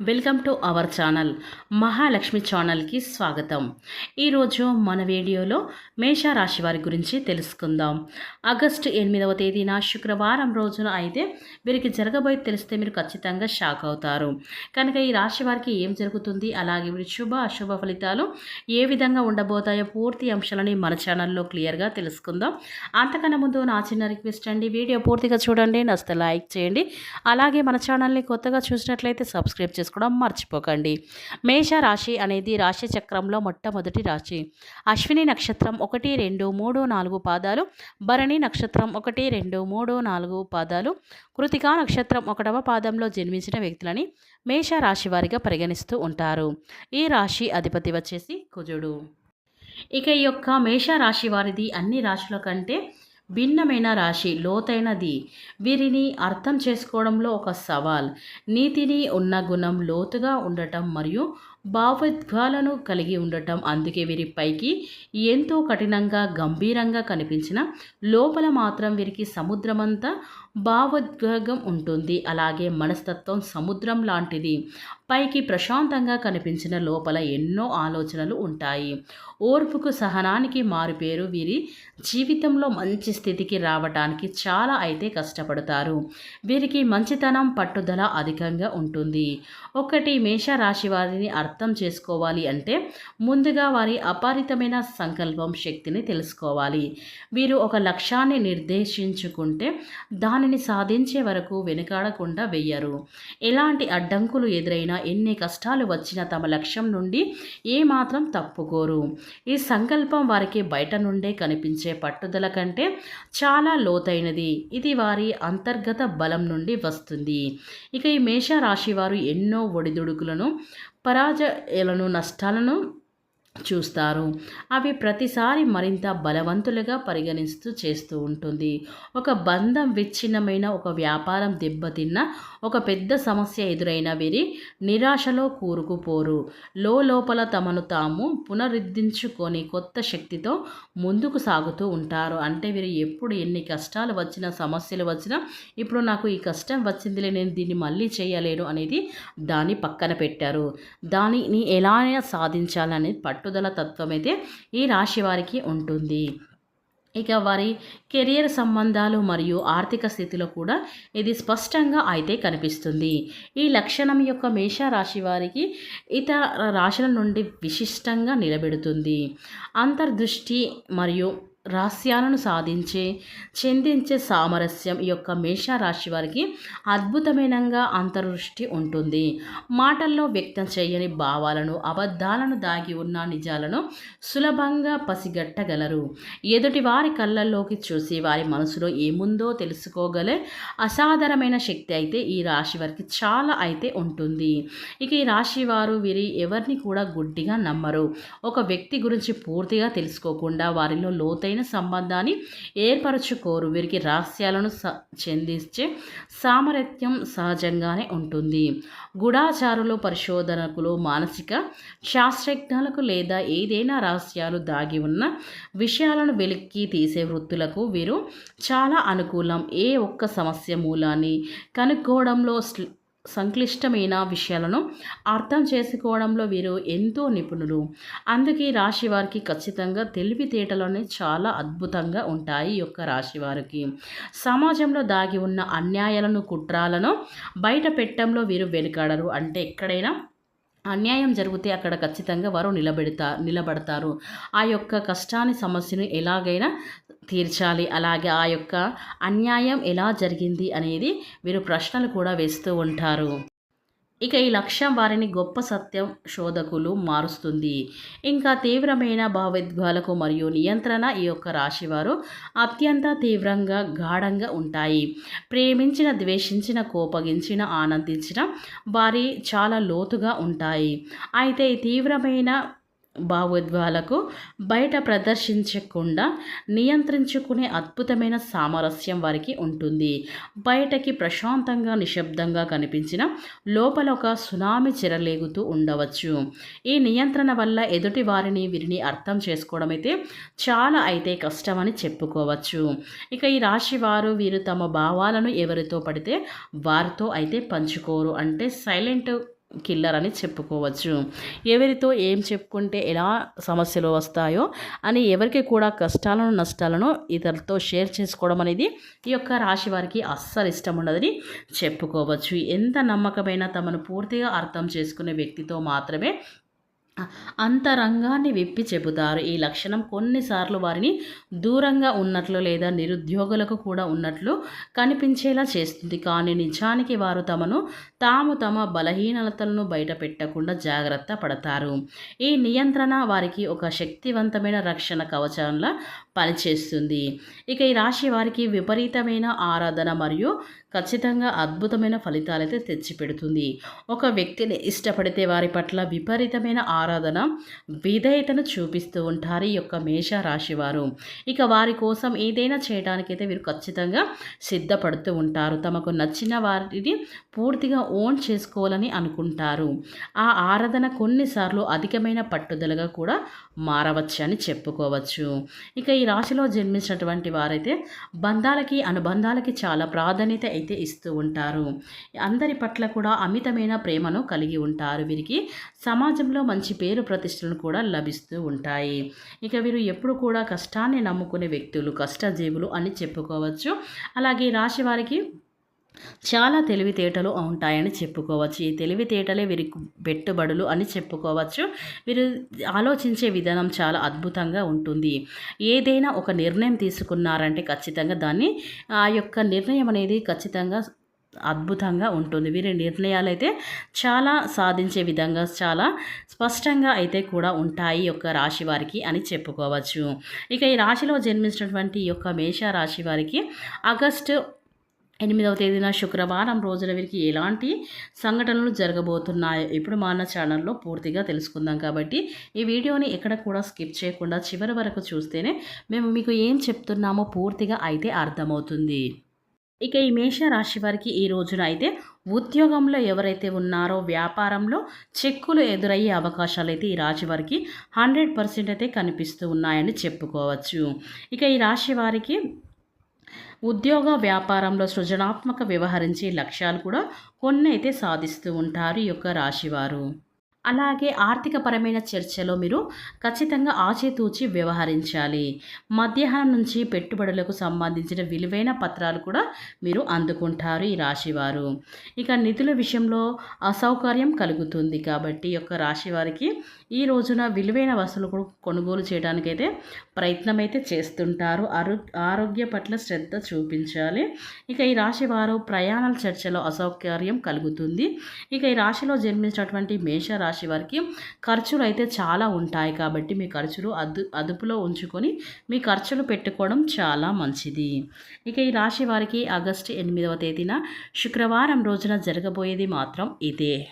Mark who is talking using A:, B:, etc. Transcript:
A: Welcome to our channel. Mahalakshmi ఛానల్కి స్వాగతం. ఈరోజు మన వీడియోలో మేషరాశి వారి గురించి తెలుసుకుందాం. ఆగస్టు ఎనిమిదవ తేదీన శుక్రవారం రోజున అయితే వీరికి జరగబోయే తెలిస్తే మీరు ఖచ్చితంగా షాక్ అవుతారు. కనుక ఈ రాశి వారికి ఏం జరుగుతుంది? అలాగే వీరి శుభ అశుభ ఫలితాలు ఏ విధంగా ఉండబోతాయో పూర్తి అంశాలని మన ఛానల్లో క్లియర్గా తెలుసుకుందాం. అంతకన్నా ముందు నా చిన్న రిక్వెస్ట్ అండి వీడియో పూర్తిగా చూడండి నచ్చితే లైక్ చేయండి. అలాగే మన ఛానల్ని కొత్తగా చూసినట్లయితే సబ్స్క్రైబ్ చేసుకోవడం మర్చిపోకండి. మేష రాశి అనేది రాశి చక్రంలో మొట్టమొదటి రాశి. అశ్విని నక్షత్రం ఒకటి రెండు మూడు నాలుగు పాదాలు. భరణి నక్షత్రం ఒకటి రెండు మూడు నాలుగు పాదాలు. కృతికా నక్షత్రం ఒకటవ పాదంలో జన్మించిన వ్యక్తులని మేష రాశి వారిగా పరిగణిస్తూ ఉంటారు. ఈ రాశి అధిపతి వచ్చేసి కుజుడు. ఇక ఈ యొక్క మేష రాశి వారిది అన్ని రాశుల కంటే భిన్నమైన రాశి లోతైనది. వీరిని అర్థం చేసుకోవడంలో ఒక సవాల్. నీతిని ఉన్న గుణం లోతుగా ఉండటం మరియు భావోద్వాలను కలిగి ఉండటం అందుకే వీరి పైకి ఎంతో కఠినంగా గంభీరంగా కనిపించిన లోపల మాత్రం వీరికి సముద్రమంతా భావోద్వేగం ఉంటుంది. అలాగే మనస్తత్వం సముద్రం లాంటిది. పైకి ప్రశాంతంగా కనిపించిన లోపల ఎన్నో ఆలోచనలు ఉంటాయి. ఓర్పుకు సహనానికి మారుపేరు వీరి జీవితంలో మంచి స్థితికి రావడానికి చాలా అయితే కష్టపడతారు. వీరికి మంచితనం పట్టుదల అధికంగా ఉంటుంది. ఒకటి మేషరాశి వారిని అర్థం చేసుకోవాలి అంటే ముందుగా వారి అపారితమైన సంకల్పం శక్తిని తెలుసుకోవాలి. వీరు ఒక లక్ష్యాన్ని నిర్దేశించుకుంటే దాని దానిని సాధించే వరకు వెనుకాడకుండా వెయ్యరు. ఎలాంటి అడ్డంకులు ఎదురైనా ఎన్ని కష్టాలు వచ్చినా తమ లక్ష్యం నుండి ఏమాత్రం తప్పుకోరు. ఈ సంకల్పం వారికి బయట నుండే కనిపించే పట్టుదల కంటే చాలా లోతైనది. ఇది వారి అంతర్గత బలం నుండి వస్తుంది. ఇక ఈ మేషరాశి వారు ఎన్నో ఒడిదుడుకులను పరాజయాలను నష్టాలను చూస్తారు. అవి ప్రతిసారి మరింత బలవంతులుగా పరిగణిస్తూ చేస్తూ ఉంటుంది. ఒక బంధం విచ్ఛిన్నమైన ఒక వ్యాపారం దెబ్బతిన్న ఒక పెద్ద సమస్య ఎదురైన వీరి నిరాశలో కూరుకుపోరు. లోపల తమను తాము పునరుద్ధరించుకొని కొత్త శక్తితో ముందుకు సాగుతూ ఉంటారు. అంటే వీరు ఎప్పుడు ఎన్ని కష్టాలు వచ్చినా సమస్యలు వచ్చినా ఇప్పుడు నాకు ఈ కష్టం వచ్చిందిలే నేను దీన్ని మళ్ళీ చేయలేను అనేది దాన్ని పక్కన పెట్టారు. దానిని ఎలా సాధించాలనేది పట్టుదల తత్వం అయితే ఈ రాశి వారికి ఉంటుంది. ఇక వారి కెరియర్ సంబంధాలు మరియు ఆర్థిక స్థితిలో కూడా ఇది స్పష్టంగా అయితే కనిపిస్తుంది. ఈ లక్షణం యొక్క మేషరాశి వారికి ఇతర రాశుల నుండి విశిష్టంగా నిలబెడుతుంది. అంతర్దృష్టి మరియు రహస్యాలను సాధించే చెందించే సామరస్యం ఈ యొక్క మేషరాశి వారికి అద్భుతమైనగా అంతర్దృష్టి ఉంటుంది. మాటల్లో వ్యక్తం చేయని భావాలను అబద్ధాలను దాగి ఉన్న నిజాలను సులభంగా పసిగట్టగలరు. ఎదుటి వారి కళ్ళల్లోకి చూసి వారి మనసులో ఏముందో తెలుసుకోగలే అసాధారణమైన శక్తి అయితే ఈ రాశి వారికి చాలా అయితే ఉంటుంది. ఇక ఈ రాశి వారు వీరి ఎవరిని కూడా గుడ్డిగా నమ్మరు. ఒక వ్యక్తి గురించి పూర్తిగా తెలుసుకోకుండా వారిలో లోతైన లోతైన సంబంధాన్ని ఏర్పరచుకోరు. వీరికి రహస్యాలను చెందించే సామర్థ్యం సహజంగానే ఉంటుంది. గుడాచారులు పరిశోధనకులు మానసిక శాస్త్రజ్ఞులకు లేదా ఏదైనా రహస్యాలు దాగి ఉన్న విషయాలను వెలికి తీసే వృత్తులకు వీరు చాలా అనుకూలం. ఏ ఒక్క సమస్య మూలాన్ని కనుక్కోవడంలో సంక్లిష్టమైన విషయాలను అర్థం చేసుకోవడంలో వీరు ఎంతో నిపుణులు. అందుకే రాశి వారికి ఖచ్చితంగా తెలివితేటలోనే చాలా అద్భుతంగా ఉంటాయి ఈ యొక్క రాశి వారికి. సమాజంలో దాగి ఉన్న అన్యాయాలను కుట్రాలను బయట పెట్టడంలో వీరు వెనుకాడరు. అంటే ఎక్కడైనా అన్యాయం జరిగితే అక్కడ ఖచ్చితంగా వారు నిలబెడతా నిలబడతారు. ఆ యొక్క కష్టాన్ని సమస్యను ఎలాగైనా తీర్చాలి. అలాగే ఆ యొక్క అన్యాయం ఎలా జరిగింది అనేది వీరు ప్రశ్నలు కూడా వేస్తూ ఉంటారు. ఇక ఈ లక్ష్యం వారిని గొప్ప సత్యం శోధకులు మారుస్తుంది. ఇంకా తీవ్రమైన భావోద్వేగాలకు మరియు నియంత్రణ ఈ యొక్క రాశివారు అత్యంత తీవ్రంగా గాఢంగా ఉంటాయి. ప్రేమించిన ద్వేషించిన కోపగించిన ఆనందించిన వారి చాలా లోతుగా ఉంటాయి. అయితే తీవ్రమైన భావోద్వాలకు బయట ప్రదర్శించకుండా నియంత్రించుకునే అద్భుతమైన సామరస్యం వారికి ఉంటుంది. బయటకి ప్రశాంతంగా నిశ్శబ్దంగా కనిపించిన లోపల ఒక సునామి చెరలేగుతూ ఉండవచ్చు. ఈ నియంత్రణ వల్ల ఎదుటి వారిని వీరిని అర్థం చేసుకోవడం అయితే చాలా అయితే కష్టమని చెప్పుకోవచ్చు. ఇక ఈ రాశి వారు వీరు తమ భావాలను ఎవరితో పడితే వారితో అయితే పంచుకోరు. అంటే సైలెంట్ కిల్లర్ అని చెప్పుకోవచ్చు. ఎవరితో ఏం చెప్పుకుంటే ఎలా సమస్యలు వస్తాయో అని ఎవరికి కూడా కష్టాలను నష్టాలను ఇతరులతో షేర్ చేసుకోవడం అనేది ఈ యొక్క రాశి వారికి అస్సలు ఇష్టం ఉండదని చెప్పుకోవచ్చు. ఎంత నమ్మకమైన తమను పూర్తిగా అర్థం చేసుకునే వ్యక్తితో మాత్రమే అంతరంగాన్ని విప్పి చెబుతారు. ఈ లక్షణం కొన్నిసార్లు వారిని దూరంగా ఉన్నట్లు లేదా నిరుద్యోగులకు కూడా ఉన్నట్లు కనిపించేలా చేస్తుంది. కానీ నిజానికి వారు తమను తాము తమ బలహీనతలను బయటపెట్టకుండా జాగ్రత్త పడతారు. ఈ నియంత్రణ వారికి ఒక శక్తివంతమైన రక్షణ కవచంలా పనిచేస్తుంది. ఇక ఈ రాశి వారికి విపరీతమైన ఆరాధన మరియు ఖచ్చితంగా అద్భుతమైన ఫలితాలైతే తెచ్చిపెడుతుంది. ఒక వ్యక్తిని ఇష్టపడితే వారి పట్ల విపరీతమైన ఆరాధన విధేయతను చూపిస్తూ ఉంటారు ఈ యొక్క మేష రాశి వారు ఇక వారి కోసం ఏదైనా చేయడానికైతే వీరు ఖచ్చితంగా సిద్ధపడుతూ ఉంటారు. తమకు నచ్చిన వారిని పూర్తిగా ఓన్ చేసుకోవాలని అనుకుంటారు. ఆ ఆరాధన కొన్నిసార్లు అధికమైన పట్టుదలగా కూడా మారవచ్చు అని చెప్పుకోవచ్చు. ఇక ఈ రాశిలో జన్మించినటువంటి వారైతే బంధాలకి అనుబంధాలకి చాలా ప్రాధాన్యత అయితే ఇస్తూ ఉంటారు. అందరి పట్ల కూడా అమితమైన ప్రేమను కలిగి ఉంటారు. వీరికి సమాజంలో మంచి పేరు ప్రతిష్టలు కూడా లభిస్తూ ఉంటాయి. ఇక వీరు ఎప్పుడు కూడా కష్టాన్ని నమ్ముకునే వ్యక్తులు కష్టజీవులు అని చెప్పుకోవచ్చు. అలాగే రాశి వారికి చాలా తెలివితేటలు ఉంటాయని చెప్పుకోవచ్చు. ఈ తెలివితేటలే వీరి పెట్టుబడులు అని చెప్పుకోవచ్చు. వీరు ఆలోచించే విధానం చాలా అద్భుతంగా ఉంటుంది. ఏదైనా ఒక నిర్ణయం తీసుకున్నారంటే ఖచ్చితంగా దాన్ని ఆ యొక్క నిర్ణయం అనేది ఖచ్చితంగా అద్భుతంగా ఉంటుంది. వీరి నిర్ణయాలు అయితే చాలా సాధించే విధంగా చాలా స్పష్టంగా అయితే కూడా ఉంటాయి యొక్క రాశి వారికి అని చెప్పుకోవచ్చు. ఇక ఈ రాశిలో జన్మించినటువంటి ఈ యొక్క మేష రాశి వారికి ఆగస్టు ఎనిమిదవ తేదీన శుక్రవారం రోజున వీరికి ఎలాంటి సంఘటనలు జరగబోతున్నాయో ఇప్పుడు మన ఛానల్లో పూర్తిగా తెలుసుకుందాం కాబట్టి ఈ వీడియోని ఎక్కడ కూడా స్కిప్ చేయకుండా చివరి వరకు చూస్తేనే మేము మీకు ఏం చెప్తున్నామో పూర్తిగా అయితే అర్థమవుతుంది. ఇక ఈ మేష రాశి వారికి ఈ రోజున అయితే ఉద్యోగంలో ఎవరైతే ఉన్నారో వ్యాపారంలో చెక్కులు ఎదురయ్యే అవకాశాలు అయితే ఈ రాశి వారికి హండ్రెడ్ పర్సెంట్ అయితే కనిపిస్తూ ఉన్నాయని చెప్పుకోవచ్చు. ఇక ఈ రాశి వారికి ఉద్యోగ వ్యాపారంలో సృజనాత్మక వ్యవహరించే లక్ష్యాలు కూడా కొన్ని అయితే సాధిస్తూ ఉంటారు ఈ యొక్క రాశివారు అలాగే ఆర్థికపరమైన చర్చలో మీరు ఖచ్చితంగా ఆచితూచి వ్యవహరించాలి. మధ్యాహ్నం నుంచి పెట్టుబడులకు సంబంధించిన విలువైన పత్రాలు కూడా మీరు అందుకుంటారు ఈ రాశివారు. ఇక నిధుల విషయంలో అసౌకర్యం కలుగుతుంది కాబట్టి యొక్క రాశివారికి ఈ రోజున విలువైన వస్తువులు కూడా కొనుగోలు చేయడానికైతే ప్రయత్నం అయితే చేస్తుంటారు. ఆరో ఆరోగ్య పట్ల శ్రద్ధ చూపించాలి. ఇక ఈ రాశి వారు ప్రయాణాల చర్చలో అసౌకర్యం కలుగుతుంది. ఇక ఈ రాశిలో జన్మించినటువంటి మేష రాశి రాశి వారికి ఖర్చులు అయితే చాలా ఉంటాయి కాబట్టి మీ ఖర్చులు అదు అదుపులో ఉంచుకొని మీ ఖర్చులు పెట్టుకోవడం చాలా మంచిది. ఇక ఈ రాశి వారికి ఆగస్టు ఎనిమిదవ తేదీన శుక్రవారం రోజున జరగబోయేది మాత్రం ఇదే.